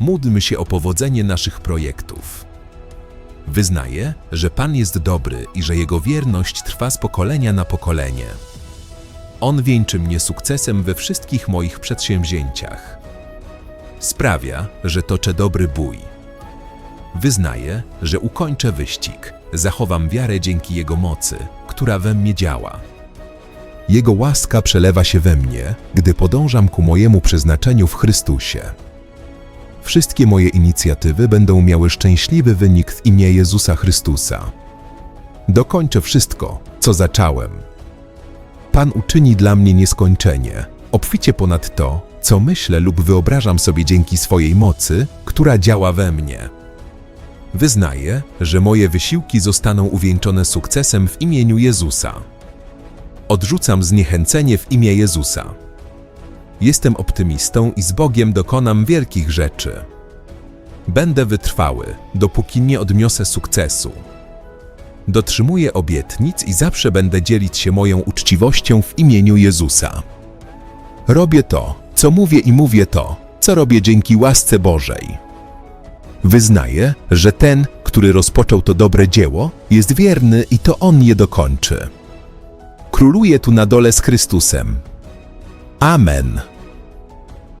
módlmy się o powodzenie naszych projektów. Wyznaję, że Pan jest dobry i że Jego wierność trwa z pokolenia na pokolenie. On wieńczy mnie sukcesem we wszystkich moich przedsięwzięciach. Sprawia, że toczę dobry bój. Wyznaję, że ukończę wyścig, zachowam wiarę dzięki Jego mocy, która we mnie działa. Jego łaska przelewa się we mnie, gdy podążam ku mojemu przeznaczeniu w Chrystusie. Wszystkie moje inicjatywy będą miały szczęśliwy wynik w imię Jezusa Chrystusa. Dokończę wszystko, co zacząłem. Pan uczyni dla mnie nieskończenie, obficie ponad to, co myślę lub wyobrażam sobie dzięki swojej mocy, która działa we mnie. Wyznaję, że moje wysiłki zostaną uwieńczone sukcesem w imieniu Jezusa. Odrzucam zniechęcenie w imię Jezusa. Jestem optymistą i z Bogiem dokonam wielkich rzeczy. Będę wytrwały, dopóki nie odniosę sukcesu. Dotrzymuję obietnic i zawsze będę dzielić się moją uczciwością w imieniu Jezusa. Robię to, co mówię i mówię to, co robię dzięki łasce Bożej. Wyznaję, że ten, który rozpoczął to dobre dzieło, jest wierny i to on je dokończy. Króluję tu na dole z Chrystusem. Amen.